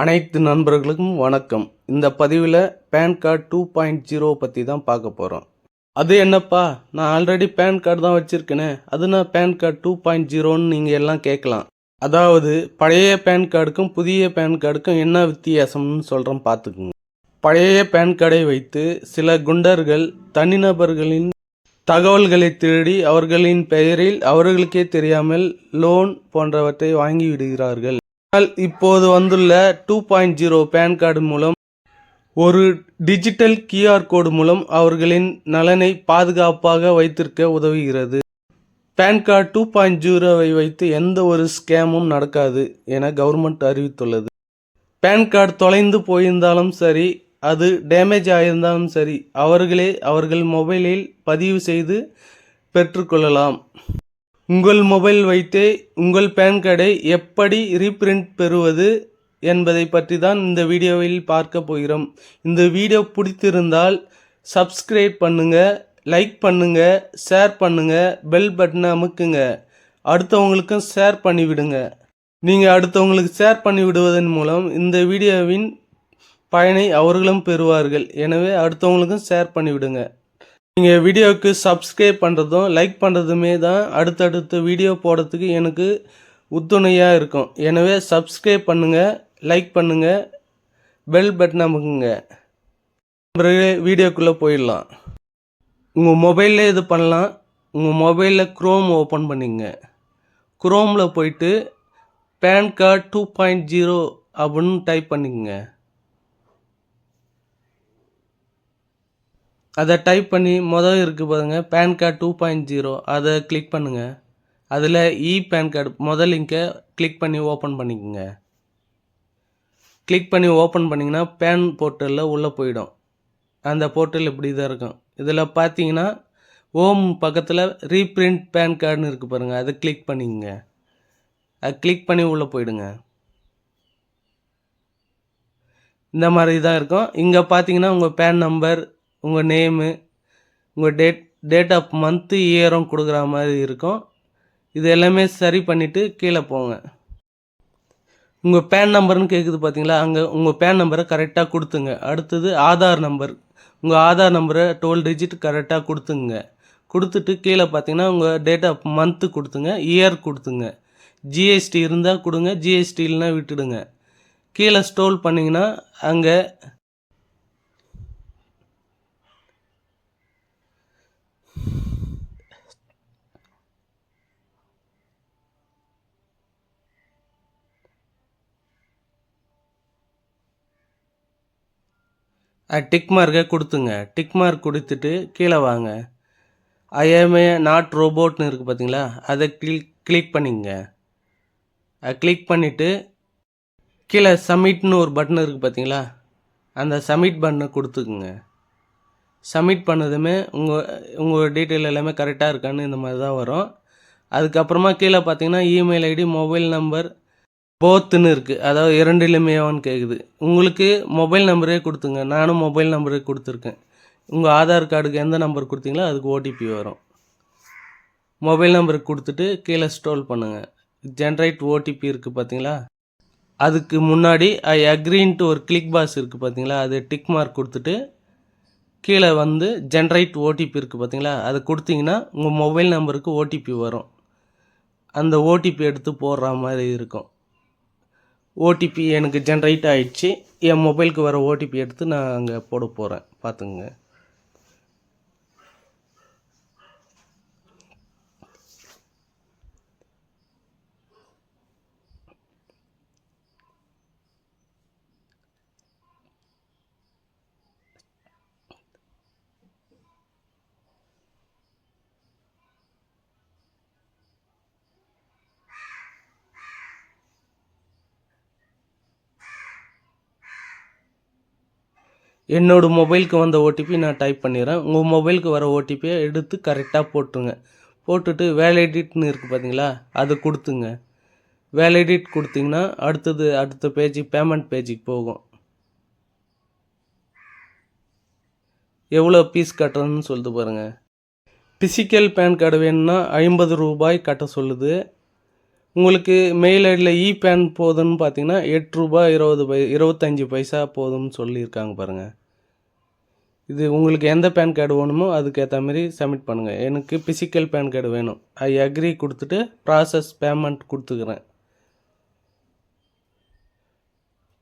அனைத்து நண்பர்களுக்கும் வணக்கம். இந்த பதிவில் PAN card two point zero பற்றி தான் பார்க்க போகிறோம் அது என்னப்பா? நான் ஆல்ரெடி பேன் கார்டு தான் வச்சுருக்கேனே. அது நான் பேன் கார்டு டூ பாயிண்ட் ஜீரோன்னு நீங்கள் எல்லாம் கேட்கலாம். அதாவது பழைய பேன் கார்டுக்கும் புதிய பேன் கார்டுக்கும் என்ன வித்தியாசம்னு சொல்கிறோம் பார்த்துக்குங்க. பழைய பேன் கார்டை வைத்து சில குண்டர்கள் தனிநபர்களின் தகவல்களை திருடி அவர்களின் பெயரில் அவர்களுக்கே தெரியாமல் லோன் போன்றவற்றை வாங்கி விடுகிறார்கள். ஆனால் இப்போது வந்துள்ள two point zero PAN card மூலம் ஒரு டிஜிட்டல் கியூஆர் கோடு மூலம் அவர்களின் நலனை பாதுகாப்பாக வைத்திருக்க உதவுகிறது. பேன் கார்டு டூ பாயிண்ட் ஜீரோவை வைத்து எந்த ஒரு ஸ்கேமும் நடக்காது என கவர்மெண்ட் அறிவித்துள்ளது. பேன் கார்டு தொலைந்து போயிருந்தாலும் சரி அது டேமேஜ் ஆயிருந்தாலும் சரி அவர்களே அவர்கள் மொபைலில் பதிவு செய்து பெற்றுக்கொள்ளலாம். உங்கள் மொபைல் வைத்தே உங்கள் பேன் கார்டை எப்படி ரீப்ரிண்ட் பெறுவது என்பதை பற்றி தான் இந்த வீடியோவில் பார்க்க போகிறோம். இந்த வீடியோ பிடித்திருந்தால் சப்ஸ்கிரைப் பண்ணுங்கள் லைக் பண்ணுங்கள் ஷேர் பண்ணுங்கள் பெல் பட்டனை அமுக்குங்க. அடுத்தவங்களுக்கும் ஷேர் பண்ணிவிடுங்க. நீங்கள் அடுத்தவங்களுக்கு ஷேர் பண்ணி விடுவதன் மூலம் இந்த வீடியோவின் பயனை அவர்களும் பெறுவார்கள். எனவே அடுத்தவங்களுக்கும் ஷேர் பண்ணிவிடுங்க. நீங்கள் வீடியோவுக்கு சப்ஸ்கிரைப் பண்ணுறதும் லைக் பண்ணுறதுமே தான் அடுத்தடுத்து வீடியோ போடுறதுக்கு எனக்கு உத்துணையாக இருக்கும். எனவே சப்ஸ்கிரைப் பண்ணுங்கள் லைக் பண்ணுங்கள் பெல் பட்டன் அமுக்குங்க. பிறகு வீடியோக்குள்ளே போயிடலாம். உங்கள் மொபைலில் இது பண்ணலாம். உங்கள் மொபைலில் க்ரோம் ஓப்பன் பண்ணிங்க. க்ரோமில் போயிட்டு PAN card two point zero அப்படின்னு டைப் பண்ணிக்கங்க. அதை டைப் பண்ணி மொதல் இருக்குது பாருங்கள் PAN card two point zero அதை கிளிக் பண்ணுங்கள் அதில் இ பேன் கார்டு முதல் லிங்கை கிளிக் பண்ணி ஓப்பன் பண்ணிக்கோங்க. கிளிக் பண்ணி ஓப்பன் பண்ணிங்கன்னா பேன் போர்ட்டலில் உள்ளே போயிடும். அந்த போர்ட்டல் இப்படி தான் இருக்கும். இதில் பார்த்தீங்கன்னா ஓம் பக்கத்தில் ரீப்ரிண்ட் பேன் கார்டுன்னு இருக்குது பாருங்கள் அதை கிளிக் பண்ணிக்கோங்க. அதை கிளிக் பண்ணி உள்ளே போயிடுங்க. இந்த மாதிரி தான் இருக்கும். இங்கே பார்த்தீங்கன்னா உங்கள் பேன் நம்பர் உங்கள் நேமு உங்கள் டேட் டேட் ஆஃப் மந்த்து இயரும் கொடுக்குற மாதிரி இருக்கும். இது எல்லாமே சரி பண்ணிவிட்டு கீழே போங்க. உங்கள் பேன் நம்பர்னு கேட்குது பார்த்தீங்களா அங்கே உங்கள் பேன் நம்பரை கரெக்டாக கொடுத்துங்க. அடுத்தது ஆதார் நம்பர் உங்கள் ஆதார் நம்பரை டுவெல் டிஜிட் கரெக்டாக கொடுத்துங்க. கொடுத்துட்டு கீழே பார்த்தீங்கன்னா உங்கள் டேட் ஆஃப் மந்த்து கொடுத்துங்க. இயர் கொடுத்துங்க. ஜிஎஸ்டி இருந்தால் கொடுங்க. ஜிஎஸ்டி இல்லைனா விட்டுடுங்க. கீழே ஸ்டோல் பண்ணிங்கன்னா அங்கே டிக் மார்க்கை கொடுத்துங்க. டிக் மார்க் கொடுத்துட்டு கீழே வாங்க. ஐஎம்ஏ நாட் ரோபோட்னு இருக்குது பார்த்தீங்களா அதை கிளிக் கிளிக் பண்ணிங்க. அதை கிளிக் பண்ணிவிட்டு கீழே சப்மிட்னு ஒரு பட்டன் இருக்குது பார்த்தீங்களா அந்த சப்மிட் பட்டனை கொடுத்துக்குங்க. சப்மிட் பண்ணதுமே உங்கள் உங்கள் டீட்டெயில் எல்லாமே கரெக்டாக இருக்கான்னு இந்த மாதிரி தான் வரும். அதுக்கப்புறமா கீழே பார்த்தீங்கன்னா இமெயில் ஐடி மொபைல் நம்பர் போத்துன்னு இருக்குது அதாவது இரண்டிலுமேவான்னு கேட்குது உங்களுக்கு மொபைல் நம்பரே கொடுத்துங்க. நானும் மொபைல் நம்பரே கொடுத்துருக்கேன். உங்கள் ஆதார் கார்டுக்கு எந்த நம்பர் கொடுத்தீங்களோ அதுக்கு ஓடிபி வரும். மொபைல் நம்பருக்கு கொடுத்துட்டு கீழே ஸ்டோல் பண்ணுங்கள் ஜென்ரேட் ஓடிபி இருக்குது பார்த்தீங்களா அதுக்கு முன்னாடி ஐ அக்ரின்ட்டு ஒரு கிளிக் பாஸ் இருக்குது பார்த்தீங்களா அது டிக் மார்க் கொடுத்துட்டு கீழே வந்து ஜென்ரேட் ஓடிபி இருக்குது பார்த்தீங்களா அதை கொடுத்தீங்கன்னா உங்கள் மொபைல் நம்பருக்கு ஓடிபி வரும். அந்த ஓடிபி எடுத்து போடுற மாதிரி இருக்கும். ஓடிபி எனக்கு ஜென்ரேட் ஆகிடுச்சி என் மொபைலுக்கு வர ஓடிபி எடுத்து நான் அங்கே போட போகிறேன் பார்த்துங்க என்னோட மொபைலுக்கு வந்த ஓடிபி நான் டைப் பண்ணிடுறேன். உங்கள் மொபைலுக்கு வர ஓடிபியை எடுத்து கரெக்டாக போட்டுருங்க. போட்டுட்டு வேலிடிட்னு இருக்குது பார்த்தீங்களா அதை கொடுத்துங்க. வேலிடிட் கொடுத்தீங்கன்னா அடுத்தது அடுத்த பேஜ் பேமெண்ட் பேஜுக்கு போகும். எவ்வளோ பீஸ் கட்டுறதுன்னு சொல்லிட்டு பாருங்கள் பிசிக்கல் பேன் கார்டு வேணும்னா ஐம்பது ரூபாய் கட்ட சொல்லுது. உங்களுக்கு மெயில் ஐடியில் இ பேன் போகுதுன்னு பார்த்தீங்கன்னா எட்டு ரூபா இருபது பை இருபத்தஞ்சி பைசா போதும்னு சொல்லியிருக்காங்க பாருங்கள் இது உங்களுக்கு எந்த பேன் கார்டு வேணுமோ அதுக்கேற்ற மாதிரி சப்மிட் பண்ணுங்கள் எனக்கு ஃபிசிக்கல் பேன் கார்டு வேணும். ஐ அக்ரி கொடுத்துட்டு ப்ராசஸ் பேமெண்ட் கொடுத்துக்கிறேன்.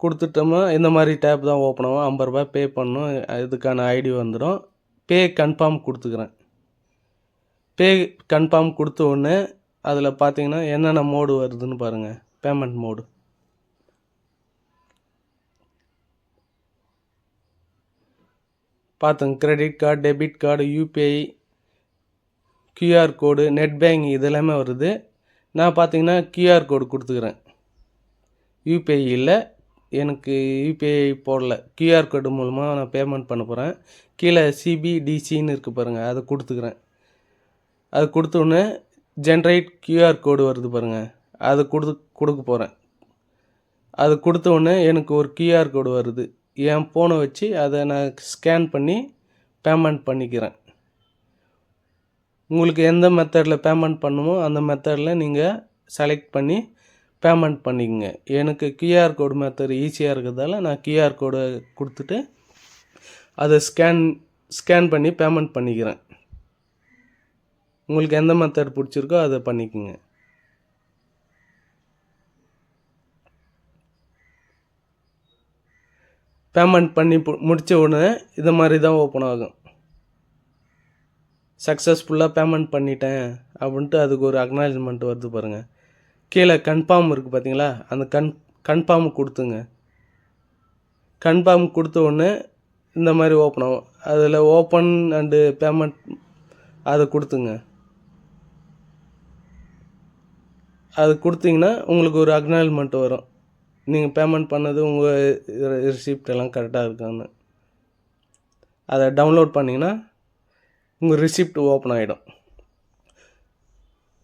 கொடுத்துட்டோம்னா இந்த மாதிரி டேப் தான் ஓப்பன் ஆகும். ஐம்பது ரூபாய் பே பண்ணும் இதுக்கான ஐடி வந்துடும். பே கன்ஃபார்ம் கொடுத்துக்கிறேன். பே கன்ஃபார்ம் கொடுத்த உடனே அதில் பார்த்தீங்கன்னா என்னென்ன மோடு வருதுன்னு பாருங்கள் பேமெண்ட் மோடு பார்த்துங்க credit card debit card UPI QR code net banking இது எல்லாமே வருது. நான் பார்த்தீங்கன்னா கியூஆர் கோடு கொடுத்துக்கிறேன். யூபிஐ இல்லை எனக்கு யூபிஐ போடல. கியூஆர் கோடு மூலமாக நான் பேமெண்ட் பண்ண போகிறேன் கீழே சிபிடிசின்னு இருக்குது பாருங்கள் அதை கொடுத்துக்கிறேன். அது கொடுத்தோன்னே ஜென்ரேட் கியூஆர் கோடு வருது பாருங்கள் அது கொடுத்து கொடுக்க போகிறேன் அது கொடுத்த உடனே எனக்கு ஒரு கியூஆர் கோடு வருது. என் ஃபோனை வச்சு அதை நான் ஸ்கேன் பண்ணி பேமெண்ட் பண்ணிக்கிறேன். உங்களுக்கு எந்த மெத்தடில் பேமெண்ட் பண்ணுமோ அந்த மெத்தடில் நீங்கள் செலக்ட் பண்ணி பேமெண்ட் பண்ணிக்கங்க. எனக்கு கியூஆர் கோடு மெத்தட் ஈஸியாக இருக்கிறதால நான் கியூஆர் கோடை கொடுத்துட்டு அதை ஸ்கேன் ஸ்கேன் பண்ணி பேமெண்ட் பண்ணிக்கிறேன். உங்களுக்கு எந்த மெத்தட் பிடிச்சிருக்கோ அதை பண்ணிக்கோங்க. பேமெண்ட் பண்ணி பு- உடனே இது மாதிரி தான் ஓப்பன் ஆகும். சக்ஸஸ்ஃபுல்லாக பேமெண்ட் பண்ணிட்டேன் அப்படின்ட்டு அதுக்கு ஒரு அக்னாலஜ்மெண்ட் வருது பாருங்கள் கீழே கன்ஃபார்ம் இருக்குது பார்த்தீங்களா அந்த கன் கன்ஃபார்ம் கொடுத்துங்க. கன்ஃபார்ம் கொடுத்த உடனே இந்த மாதிரி ஓப்பன் ஆகும். அதில் ஓப்பன் அண்டு பேமெண்ட் அதை கொடுத்துங்க. அது கொடுத்தீங்கன்னா உங்களுக்கு ஒரு அக்னாலஜ்மெண்ட் வரும். நீங்கள் பேமெண்ட் பண்ணது உங்கள் ரிசிப்ட் எல்லாம் கரெக்டாக இருக்கான்னு. அதை டவுன்லோட் பண்ணிங்கன்னா உங்கள் ரிசிப்ட் ஓப்பன் ஆகிடும்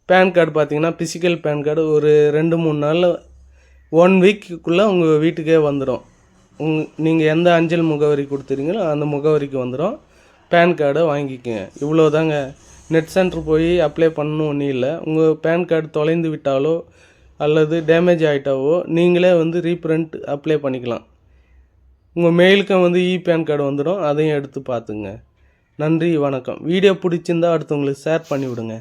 பேன் கார்டு பார்த்தீங்கன்னா ஃபிசிக்கல் பேன் கார்டு ஒரு ரெண்டு மூணு நாளில் ஒன் வீக்குக்குள்ளே உங்கள் வீட்டுக்கே வந்துடும் உங் நீங்கள் எந்த அஞ்சல் முகவரி கொடுத்துறீங்களோ அந்த முகவரிக்கு வந்துடும் பேன் கார்டை வாங்கிக்கோங்க. இவ்வளோ தாங்க நெட் சென்டர் போய் அப்ளை பண்ணணும் ஒன்றும் இல்லை. உங்கள் பேன் கார்டு தொலைந்து விட்டாலோ அல்லது டேமேஜ் ஆகிட்டாவோ நீங்களே வந்து ரீப்ரிண்ட் அப்ளை பண்ணிக்கலாம். உங்கள் மெயிலுக்கு வந்து இ பேன் கார்டு வந்துடும். அதையும் எடுத்து பார்த்துங்க. நன்றி வணக்கம். வீடியோ பிடிச்சிருந்தா அடுத்தவங்களுக்கு ஷேர் பண்ணி விடுங்க